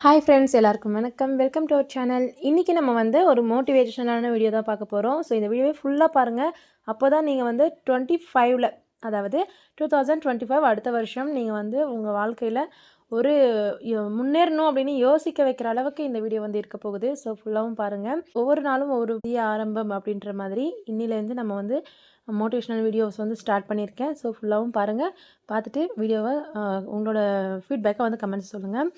Hi friends எல்லாருக்கும் வணக்கம். Welcome to our channel இன்றைக்கி நம்ம வந்து ஒரு மோட்டிவேஷனான வீடியோ தான் பார்க்க போகிறோம் ஸோ இந்த வீடியோவை ஃபுல்லாக பாருங்கள் அப்போ தான் நீங்கள் வந்து டுவெண்ட்டி ஃபைவ்ல அதாவது டூ தௌசண்ட் டுவெண்ட்டி ஃபைவ் அடுத்த வருஷம் நீங்கள் வந்து உங்கள் வாழ்க்கையில் ஒரு யோ- முன்னேறணும் அப்படின்னு யோசிக்க வைக்கிற அளவுக்கு இந்த வீடியோ வந்து இருக்க போகுது. ஸோ ஃபுல்லாகவும் பாருங்கள் ஒவ்வொரு நாளும் ஒவ்வொரு புதிய ஆரம்பம் அப்படின்ற மாதிரி இன்னிலேருந்து நம்ம வந்து மோட்டிவேஷனல் வீடியோஸ் வந்து ஸ்டார்ட் பண்ணியிருக்கேன். ஸோ ஃபுல்லாகவும் பாருங்கள் பார்த்துட்டு வீடியோவை உங்களோட ஃபீட்பேக்கை வந்து கமெண்ட்ஸ் சொல்லுங்கள்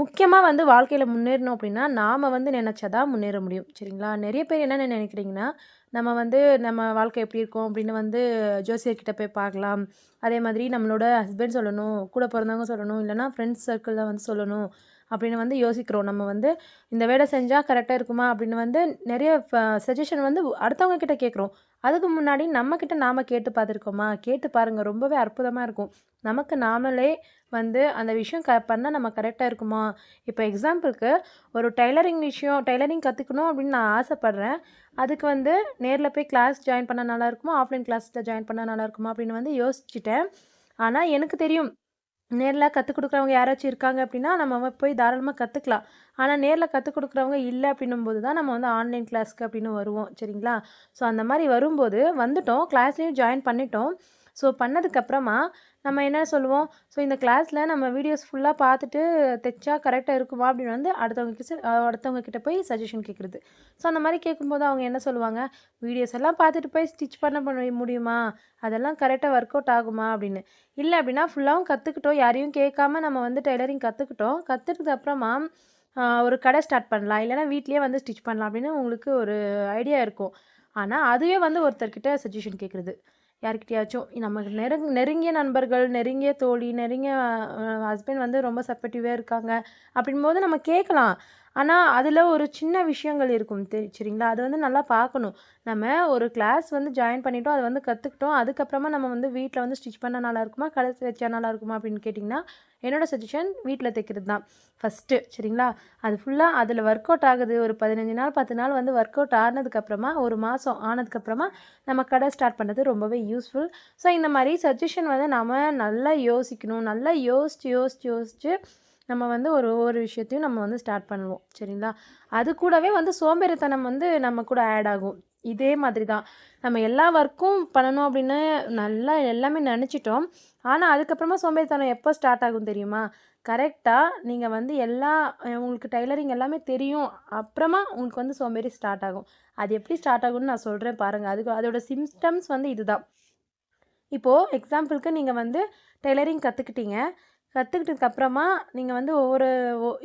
முக்கியமாக வந்து வாழ்க்கையில் முன்னேறணும் அப்படின்னா நாம் வந்து நினச்சாதான் முன்னேற முடியும். சரிங்களா? நிறைய பேர் என்ன நினைக்கிறீங்கன்னா நம்ம வந்து நம்ம வாழ்க்கை எப்படி இருக்கும் அப்படின்னு வந்து ஜோசியர்கிட்ட போய் பார்க்கலாம். அதே மாதிரி நம்மளோட ஹஸ்பண்ட் சொல்லணும் கூட பிறந்தவங்க சொல்லணும் இல்லைனா ஃப்ரெண்ட்ஸ் சர்க்கிளில் வந்து சொல்லணும். அப்படின்னு வந்து யோசிக்கிறோம். நம்ம வந்து இந்த வேலை செஞ்சால் கரெக்டாக இருக்குமா அப்படின்னு வந்து நிறைய சஜஷன் வந்து அடுத்தவங்க கிட்ட கேட்குறோம். அதுக்கு முன்னாடி நம்மக்கிட்ட நாம் கேட்டு பார்த்துருக்கோமா? கேட்டு பாருங்கள் ரொம்பவே அற்புதமாக இருக்கும். நமக்கு நாமளே வந்து அந்த விஷயம் க பண்ணால் நம்ம கரெக்டாக இருக்குமா? இப்போ எக்ஸாம்பிளுக்கு ஒரு டைலரிங் விஷயம் டைலரிங் கற்றுக்கணும் அப்படின்னு நான் ஆசைப்பட்றேன். அதுக்கு வந்து நேரில் போய் கிளாஸ் ஜாயின் பண்ண நல்லா இருக்குமா? ஆஃப்லைன் கிளாஸில் ஜாயின் பண்ணால் நல்லா இருக்குமா? அப்படின்னு வந்து யோசிச்சுட்டேன். ஆனால் எனக்கு தெரியும் நேரில் கற்றுக் கொடுக்குறவங்க யாராச்சும் இருக்காங்க அப்படின்னா நம்ம போய் தாராளமாக கற்றுக்கலாம் ஆனால் நேரில் கற்றுக் கொடுக்குறவங்க இல்லை அப்படின்னும் போது தான் நம்ம வந்து ஆன்லைன் கிளாஸ்க்கு அப்படின்னு வருவோம். சரிங்களா? ஸோ அந்த மாதிரி வரும்போது வந்துட்டோம். கிளாஸ்லேயும் ஜாயின் பண்ணிட்டோம். ஸோ பண்ணதுக்கப்புறமா நம்ம என்ன சொல்லுவோம்? ஸோ இந்த கிளாஸில் நம்ம வீடியோஸ் ஃபுல்லாக பார்த்துட்டு தைச்சா கரெக்டாக இருக்குமா அப்படின்னு வந்து அடுத்தவங்க கிட்ட அடுத்தவங்க கிட்ட போய் சஜஷன் கேட்குறது ஸோ அந்த மாதிரி கேட்கும்போது அவங்க என்ன சொல்லுவாங்க? வீடியோஸ் எல்லாம் பார்த்துட்டு போய் ஸ்டிச் பண்ண பண்ண முடியுமா? அதெல்லாம் கரெக்டாக ஒர்க் அவுட் ஆகுமா அப்படின்னு. இல்லை அப்படின்னா ஃபுல்லாகவும் கற்றுக்கிட்டோம் யாரையும் கேட்காம நம்ம வந்து டெய்லரிங் கற்றுக்கிட்டோம் கற்றுக்கிட்டு அப்புறமா ஒரு கடை ஸ்டார்ட் பண்ணலாம். இல்லைன்னா வீட்லேயே வந்து ஸ்டிச் பண்ணலாம் அப்படின்னு உங்களுக்கு ஒரு ஐடியா இருக்கும். ஆனால் அதுவே வந்து ஒருத்தர்கிட்ட சஜஷன் கேட்குறது யார்கிட்டயாச்சும் நமக்கு நெருங் நெருங்கிய நண்பர்கள் நெருங்கிய தோழி நெருங்கிய ஹஸ்பண்ட் வந்து ரொம்ப சப்போர்ட்டிவாக இருக்காங்க. அப்படின்போது நம்ம கேட்கலாம் ஆனால் அதில் ஒரு சின்ன விஷயங்கள் இருக்கும் தெரி- சரிங்களா? அது வந்து நல்லா பார்க்கணும் நம்ம ஒரு கிளாஸ் வந்து ஜாயின் பண்ணிட்டோம் அதை வந்து கற்றுக்கிட்டோம் அதுக்கப்புறமா நம்ம வந்து வீட்டில் வந்து ஸ்டிச் பண்ண நல்லா இருக்குமா கடைசி வச்சா நல்லா இருக்குமா அப்படின்னு கேட்டிங்கன்னா என்னோடய சஜஷன் வீட்டில் தைக்கிறது தான் ஃபஸ்ட்டு சரிங்களா? அது ஃபுல்லாக அதில் ஒர்க் அவுட் ஆகுது. ஒரு பதினஞ்சு நாள் பத்து நாள் வந்து ஒர்க் அவுட் ஆனதுக்கப்புறமா ஒரு மாதம் ஆனதுக்கப்புறமா நம்ம கடை ஸ்டார்ட் பண்ணுறது ரொம்பவே யூஸ்ஃபுல் ஸோ இந்த மாதிரி சஜஷன் வந்து நம்ம நல்லா யோசிக்கணும். நல்லா யோசிச்சு யோசிச்சு யோசிச்சு நம்ம வந்து ஒரு ஒவ்வொரு விஷயத்தையும் நம்ம வந்து ஸ்டார்ட் பண்ணுவோம் சரிங்களா? அது கூடவே வந்து சோம்பேறித்தனம் வந்து நம்ம கூட ஆட் ஆகும். இதே மாதிரி தான். நம்ம எல்லா ஒர்க்கும் பண்ணணும் அப்படின்னு நல்லா எல்லாமே நினச்சிட்டோம். ஆனால் அதுக்கப்புறமா சோம்பேறித்தனம் எப்போ ஸ்டார்ட் ஆகும் தெரியுமா? கரெக்டாக நீங்கள் வந்து எல்லா உங்களுக்கு டைலரிங் எல்லாமே தெரியும். அப்புறமா உங்களுக்கு வந்து சோம்பேறி ஸ்டார்ட் ஆகும். அது எப்படி ஸ்டார்ட் ஆகும்னு நான் சொல்கிறேன் பாருங்கள் அதுக்கு அதோட சிம்டம்ஸ் வந்து இதுதான் இப்போது எக்ஸாம்பிளுக்கு நீங்கள் வந்து டெய்லரிங் கற்றுக்கிட்டீங்க கற்றுக்கிட்டதுக்கு அப்புறமா நீங்கள் வந்து ஒவ்வொரு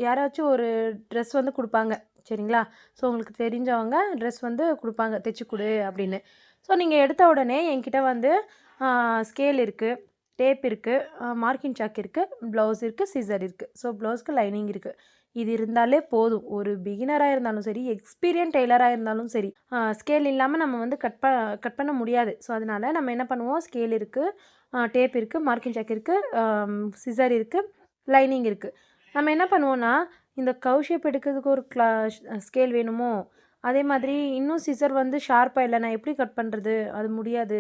யாராச்சும் ஒரு ட்ரெஸ் வந்து கொடுப்பாங்க. சரிங்களா? ஸோ உங்களுக்கு தெரிஞ்சவங்க ட்ரெஸ் வந்து கொடுப்பாங்க. தைச்சி கொடு அப்படின்னு. ஸோ நீங்கள் எடுத்த உடனே என்கிட்ட வந்து ஸ்கேல் இருக்குது டேப் இருக்குது மார்க்கிங் சாக் இருக்குது ப்ளவுஸ் இருக்குது சீசர் இருக்குது ஸோ ப்ளவுஸ்க்கு லைனிங் இருக்குது இது இருந்தாலே போதும். ஒரு பிகினராக இருந்தாலும் சரி எக்ஸ்பீரியன்ட் டெய்லராக இருந்தாலும் சரி ஸ்கேல் இல்லாமல் நம்ம வந்து கட் ப கட் பண்ண முடியாது. ஸோ அதனால் நம்ம என்ன பண்ணுவோம்? ஸ்கேல் இருக்குது டேப் இருக்குது மார்க்கிங் சாக் இருக்குது சிசர் இருக்குது லைனிங் இருக்குது நம்ம என்ன பண்ணுவோம்னா இந்த கவு ஷேப் எடுக்கிறதுக்கு ஒரு கிளா ஸ்கேல் வேணுமோ அதே மாதிரி இன்னும் சிசர் வந்து ஷார்ப்பாக இல்லை நான் எப்படி கட் பண்ணுறது அது முடியாது.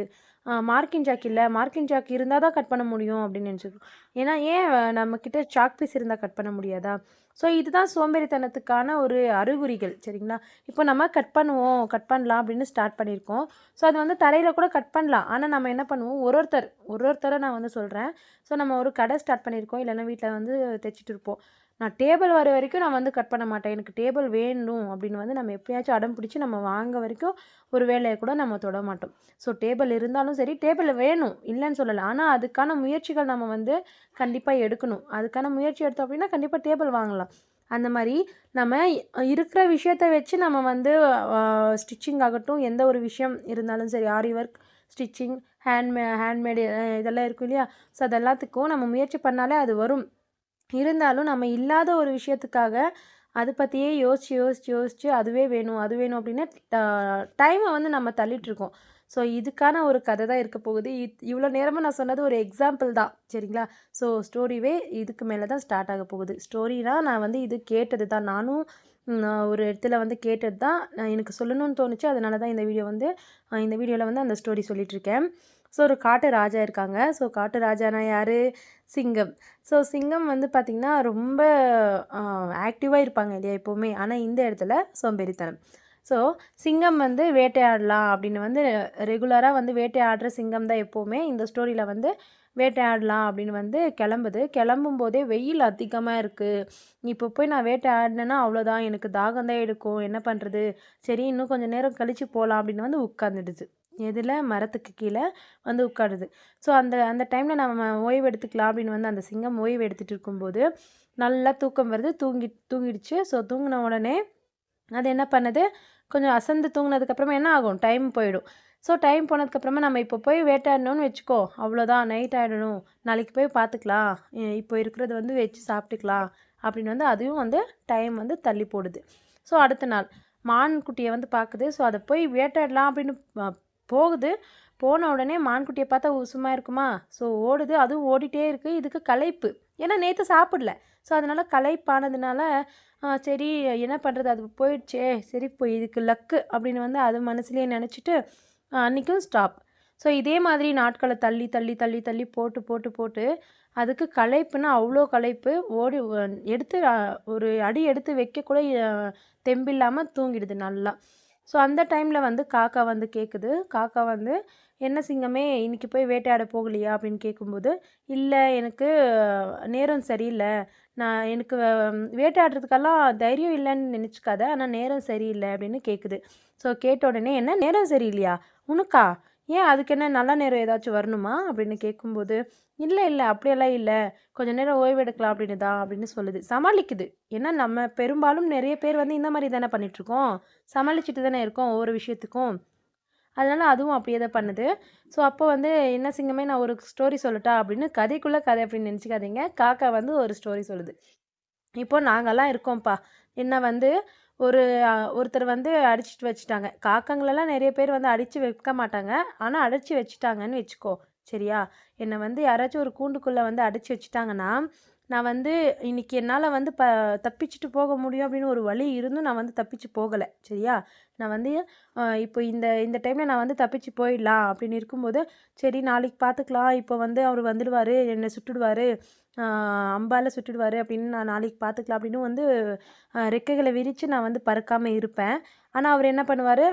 மார்க்கிங் சாக் இல்லை. மார்க்கிங் சாக் இருந்தால் தான் கட் பண்ண முடியும் அப்படின்னு நினச்சிருக்கோம். ஏன்னா ஏன் நம்மக்கிட்ட சாக் பீஸ் இருந்தால் கட் பண்ண முடியாதா? ஸோ இதுதான் சோம்பேறித்தனத்துக்கான ஒரு அறிகுறிகள் சரிங்களா? இப்போ நம்ம கட் பண்ணுவோம் கட் பண்ணலாம் அப்படின்னு ஸ்டார்ட் பண்ணியிருக்கோம். ஸோ அது வந்து தரையில் கூட கட் பண்ணலாம். ஆனால் நம்ம என்ன பண்ணுவோம்? ஒரு ஒருத்தர் ஒரு ஒருத்தரை நான் வந்து சொல்கிறேன் ஸோ நம்ம ஒரு கடை ஸ்டார்ட் பண்ணியிருக்கோம். இல்லைன்னா வீட்டில் வந்து தைச்சிட்டு இருப்போம். நான் டேபிள் வர வரைக்கும் நான் வந்து கட் பண்ண மாட்டேன். எனக்கு டேபிள் வேணும் அப்படின்னு வந்து நம்ம எப்பயாச்சும் அடம் பிடிச்சி நம்ம வாங்க வரைக்கும் ஒரு வேலையை கூட நம்ம தொட மாட்டோம். ஸோ டேபிள் இருந்தாலும் சரி டேபிள் வேணும் இல்லைன்னு சொல்லலை. ஆனால் அதுக்கான முயற்சிகள் நம்ம வந்து கண்டிப்பாக எடுக்கணும். அதுக்கான முயற்சி எடுத்தோம் அப்படின்னா கண்டிப்பாக டேபிள் வாங்கலாம். அந்த மாதிரி நம்ம இருக்கிற விஷயத்தை வச்சு நம்ம வந்து ஸ்டிச்சிங் ஆகட்டும் எந்த ஒரு விஷயம் இருந்தாலும் சரி ஆரி ஒர்க் ஸ்டிச்சிங் ஹேண்ட்மே ஹேண்ட்மேடு இதெல்லாம் இருக்கும் இல்லையா? ஸோ அது எல்லாத்துக்கும் நம்ம முயற்சி பண்ணாலே அது வரும். இருந்தாலும் நம்ம இல்லாத ஒரு விஷயத்துக்காக அதை பற்றியே யோசிச்சு யோசிச்சு யோசிச்சு அதுவே வேணும் அது வேணும் அப்படின்னு டைமை வந்து நம்ம தள்ளிட்டுருக்கோம் ஸோ இதுக்கான ஒரு கதை தான் இருக்க போகுது. இவ்வளோ நேரமாக நான் சொன்னது ஒரு எக்ஸாம்பிள் தான் சரிங்களா? ஸோ ஸ்டோரிவே இதுக்கு மேலே தான் ஸ்டார்ட் ஆக போகுது. ஸ்டோரினா நான் வந்து இது கேட்டது தான். நானும் ஒரு இடத்துல வந்து கேட்டது தான். நான் எனக்கு சொல்லணும்னு தோணுச்சு. அதனால தான் இந்த வீடியோ வந்து இந்த வீடியோவில் வந்து அந்த ஸ்டோரி சொல்லிகிட்ருக்கேன் இருக்கேன். ஸோ ஒரு காட்டு ராஜா இருக்காங்க. ஸோ காட்டு ராஜானா யார்? சிங்கம். ஸோ சிங்கம் வந்து பார்த்திங்கன்னா ரொம்ப ஆக்டிவாக இருப்பாங்க இல்லையா எப்போவுமே. ஆனால் இந்த இடத்துல சோம்பேறித்தனம். ஸோ சிங்கம் வந்து வேட்டையாடலாம் அப்படின்னு வந்து ரெகுலராக வந்து வேட்டையாடுற சிங்கம் தான் எப்போவுமே. இந்த ஸ்டோரியில் வந்து வேட்டையாடலாம் அப்படின்னு வந்து கிளம்புது. கிளம்பும் போதே வெயில் அதிகமாக இருக்குது இப்போ போய் நான் வேட்டையாடினேன்னா அவ்வளோதான் எனக்கு தாகம் தான் எடுக்கும். என்ன பண்ணுறது சரி இன்னும் கொஞ்சம் நேரம் கழித்து போகலாம் அப்படின்னு வந்து உட்காந்துடுது எதில்? மரத்துக்கு கீழே வந்து உட்காருது. ஸோ அந்த அந்த டைமில் நம்ம ஓய்வு எடுத்துக்கலாம் அப்படின்னு வந்து அந்த சிங்கம் ஓய்வு எடுத்துகிட்டு இருக்கும்போது நல்லா தூக்கம் வருது. தூங்கி தூங்கிடுச்சு. ஸோ தூங்கின உடனே அது என்ன பண்ணுது? கொஞ்சம் அசந்து தூங்கினதுக்கப்புறமா என்ன ஆகும்? டைம் போயிடும். ஸோ டைம் போனதுக்கப்புறமா நம்ம இப்போ போய் வேட்டாடணும்னு வச்சுக்கோ. அவ்வளோதான் நைட் ஆகிடணும் நாளைக்கு போய் பார்த்துக்கலாம். இப்போ இருக்கிறது வந்து வச்சு சாப்பிட்டுக்கலாம் அப்படின்னு வந்து அதுவும் வந்து டைம் வந்து தள்ளி போடுது. ஸோ அடுத்த நாள் மான் குட்டியை வந்து பார்க்குது. ஸோ அதை போய் வேட்டாடலாம் அப்படின்னு போகுது. போன உடனே மான்குட்டியை பார்த்தா உசுமா இருக்குமா? ஸோ ஓடுது. அதுவும் ஓடிட்டே இருக்குது இதுக்கு களைப்பு. ஏன்னா நேற்று சாப்பிடல. ஸோ அதனால் களைப்பானதுனால சரி என்ன பண்ணுறது அது போயிடுச்சே. சரி போய் இதுக்கு லக்கு அப்படின்னு வந்து அது மனசுலேயே நினச்சிட்டு அன்றைக்கும் ஸ்டாப். ஸோ இதே மாதிரி நாட்களை தள்ளி தள்ளி தள்ளி தள்ளி போட்டு போட்டு போட்டு அதுக்கு களைப்புன்னா அவ்வளோ களைப்பு. ஓடி எடுத்து ஒரு அடி எடுத்து வைக்கக்கூட தெம்பில்லாமல் தூங்கிடுது நல்லா. ஸோ அந்த டைமில் வந்து காக்கா வந்து கேட்குது காக்கா வந்து என்ன சிங்கமே இன்றைக்கி போய் வேட்டையாட போகலையா? அப்படின்னு கேட்கும்போது இல்லை எனக்கு நேரம் சரியில்லை. நான் எனக்கு வேட்டையாடுறதுக்கெல்லாம் தைரியம் இல்லைன்னு நினச்சிக்காத. ஆனால் நேரம் சரியில்லை. அப்படின்னு கேட்குது ஸோ கேட்ட உடனே என்ன நேரம் சரியில்லையா? உனக்கா? ஏன் அதுக்கு என்ன நல்ல நேரம் ஏதாச்சும் வரணுமா? அப்படின்னு கேட்கும்போது இல்லை இல்லை. அப்படியெல்லாம் இல்லை. கொஞ்ச நேரம் ஓய்வு எடுக்கலாம் அப்படின்னு தான் அப்படின்னு சொல்லுது. சமாளிக்குது. ஏன்னா நம்ம பெரும்பாலும் நிறைய பேர் வந்து இந்த மாதிரி தானே பண்ணிகிட்ருக்கோம் சமாளிச்சுட்டு தானே இருக்கோம் ஒவ்வொரு விஷயத்துக்கும். அதனால் அதுவும் அப்படியே தான் பண்ணுது. ஸோ அப்போ வந்து என்ன சிங்கமே நான் ஒரு ஸ்டோரி சொல்லட்டா அப்படின்னு கதைக்குள்ளே கதை அப்படின்னு நினச்சிக்காதீங்க. காக்கா வந்து ஒரு ஸ்டோரி சொல்லுது. இப்போ நாங்கள்லாம் இருக்கோம்ப்பா. என்ன வந்து ஒரு ஒருத்தர் வந்து அடிச்சிட்டு வச்சுட்டாங்க. காக்கங்களெல்லாம் நிறைய பேர் வந்து அடித்து வைக்க மாட்டாங்க. ஆனால் அடித்து வச்சுட்டாங்கன்னு வச்சுக்கோ. சரியா? என்னை வந்து யாராச்சும் ஒரு கூண்டுக்குள்ளே வந்து அடைச்சி வச்சுட்டாங்கன்னா நான் வந்து இன்றைக்கி என்னால் வந்து ப தப்பிச்சுட்டு போக முடியும் அப்படின்னு ஒரு வழி இருந்தும் நான் வந்து தப்பிச்சு போகலை சரியா? நான் வந்து இப்போ இந்த இந்த டைமில் நான் வந்து தப்பிச்சு போயிடலாம் அப்படின்னு இருக்கும்போது சரி நாளைக்கு பார்த்துக்கலாம் இப்போ வந்து அவர் வந்துடுவார் என்னை சுட்டுடுவார் அம்பால் சுட்டுடுவார் அப்படின்னு நான் நாளைக்கு பார்த்துக்கலாம் அப்படின்னு வந்து ரெக்கைகளை விரித்து நான் வந்து பறக்காமல் இருப்பேன். ஆனால் அவர் என்ன பண்ணுவார்?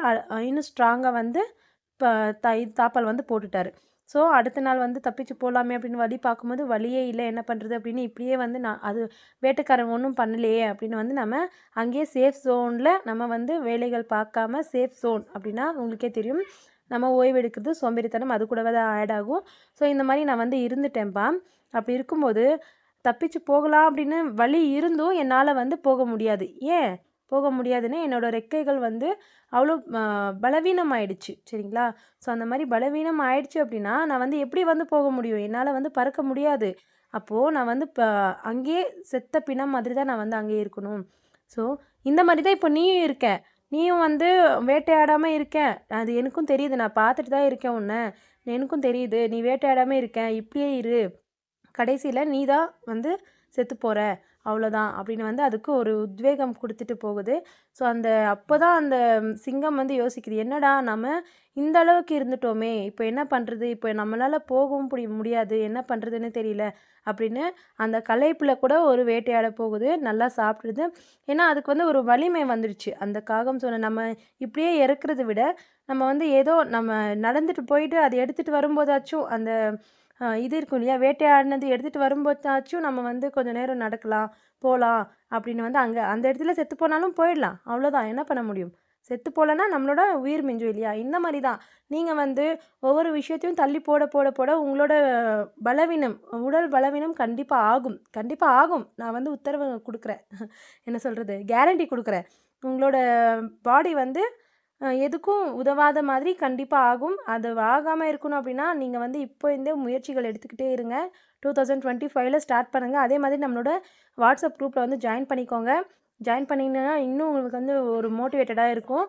இன்னும் ஸ்ட்ராங்காக வந்து இப்போ தை தாப்பால் வந்து போட்டுட்டார். ஸோ அடுத்த நாள் வந்து தப்பிச்சு போகலாமே அப்படின்னு வழி பார்க்கும்போது வழியே இல்லை என்ன பண்ணுறது அப்படின்னு இப்படியே வந்து நான் அது வேட்டைக்காரன் ஒன்றும் பண்ணலையே அப்படின்னு வந்து நம்ம அங்கேயே சேஃப் ஜோனில் நம்ம வந்து வேலைகள் பார்க்காம சேஃப் ஜோன் அப்படின்னா உங்களுக்கே தெரியும். நம்ம ஓய்வு எடுக்கிறது சோம்பேறித்தனம் அது கூடவே தான் ஆட் ஆகும். ஸோ இந்த மாதிரி நான் வந்து இருந்துட்டேன்ப்பா அப்படி இருக்கும்போது தப்பிச்சு போகலாம் அப்படின்னு வழி இருந்தும் என்னால் வந்து போக முடியாது. ஏன்? போக முடியாதுன்னு என்னோடய ரெக்கைகள் வந்து அவ்வளோ பலவீனம் ஆயிடுச்சு சரிங்களா? ஸோ அந்த மாதிரி பலவீனம் ஆயிடுச்சு அப்படின்னா நான் வந்து எப்படி வந்து போக முடியும்? என்னால் வந்து பறக்க முடியாது. அப்போது நான் வந்து இப்போ அங்கேயே செத்த பிணம் மாதிரி தான் நான் வந்து அங்கேயே இருக்கணும். ஸோ இந்த மாதிரி தான் இப்போ நீயும் இருக்க. நீயும் வந்து வேட்டையாடாமல் இருக்கேன் அது எனக்கும் தெரியுது. நான் பார்த்துட்டு தான் இருக்கேன் உன்னை. எனக்கும் தெரியுது. நீ வேட்டையாடாமல் இருக்கேன் இப்படியே இரு. கடைசியில் நீ தான் வந்து செத்து போகிற அவ்வளோதான் அப்படின்னு வந்து அதுக்கு ஒரு உத்வேகம் கொடுத்துட்டு போகுது. ஸோ அந்த அப்போ தான் அந்த சிங்கம் வந்து யோசிக்குது என்னடா நம்ம இந்த அளவுக்கு இருந்துட்டோமே இப்போ என்ன பண்ணுறது இப்போ நம்மளால் போகவும் புடி முடியாது என்ன பண்ணுறதுன்னு தெரியல அப்படின்னு அந்த கலைப்பில் கூட ஒரு வேட்டையாட போகுது நல்லா சாப்பிடுது. ஏன்னா அதுக்கு வந்து ஒரு வலிமை வந்துடுச்சு. அந்த காகம் சொன்ன நம்ம இப்படியே இறக்குறத விட நம்ம வந்து ஏதோ நம்ம நடந்துட்டு போயிட்டு அதை எடுத்துகிட்டு வரும்போதாச்சும் அந்த இது இருக்கும் இல்லையா? வேட்டையாடினது எடுத்துகிட்டு வரும்போதாச்சும் நம்ம வந்து கொஞ்சம் நேரம் நடக்கலாம் போகலாம் அப்படின்னு வந்து அங்கே அந்த இடத்துல செத்து போனாலும் போயிடலாம். அவ்வளோதான் என்ன பண்ண முடியும்? செத்து போகலன்னா நம்மளோட உயிர் மிஞ்சும் இல்லையா? இந்த மாதிரி தான் நீங்கள் வந்து ஒவ்வொரு விஷயத்தையும் தள்ளி போட போட போட உங்களோட பலவீனம் உடல் பலவீனம் கண்டிப்பாக ஆகும். கண்டிப்பாக ஆகும். நான் வந்து உத்தரவு கொடுக்குறேன். என்ன சொல்கிறது கேரண்டி கொடுக்குறேன். உங்களோட பாடி வந்து எதுக்கும் உதவாத மாதிரி கண்டிப்பாக ஆகும். அது ஆகாமல் இருக்கணும் அப்படின்னா நீங்கள் வந்து இப்போ இருந்தே முயற்சிகள் எடுத்துக்கிட்டே இருங்க. டூ தௌசண்ட் டுவெண்ட்டி ஃபைவ்ல ஸ்டார்ட் பண்ணுங்கள் அதே மாதிரி நம்மளோட வாட்ஸ்அப் குரூப்பில் வந்து ஜாயின் பண்ணிக்கோங்க. ஜாயின் பண்ணிங்கன்னா இன்னும் உங்களுக்கு வந்து ஒரு மோட்டிவேட்டடாக இருக்கும்.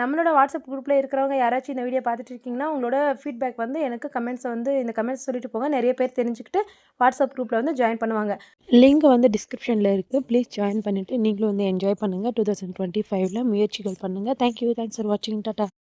நம்மளோட வாட்ஸ்அப் குரூப்பில் இருக்கிறவங்க யாராச்சும் இந்த வீடியோ பார்த்துட்டு இருக்கீங்கன்னா உங்களோட ஃபீட்பேக் வந்து எனக்கு கமெண்ட்ஸை வந்து இந்த கமெண்ட்ஸ் சொல்லிட்டு போங்க. நிறைய பேர் தெரிஞ்சுக்கிட்டு வாட்ஸ்அப் குரூப்பில் வந்து ஜாயின் பண்ணுவாங்க. லிங்க் வந்து டிஸ்கிரிப்ஷனில் இருக்குது ப்ளீஸ் ஜாயின் பண்ணிவிட்டு நீங்களும் வந்து என்ஜாய் பண்ணுங்கள் டூ தௌசண்ட் டுவெண்ட்டி ஃபைவ்ல முயற்சிகள் பண்ணுங்கள் தேங்க்யூ தேங்க்ஸ் ஃபார் வாட்சிங் டாட்டா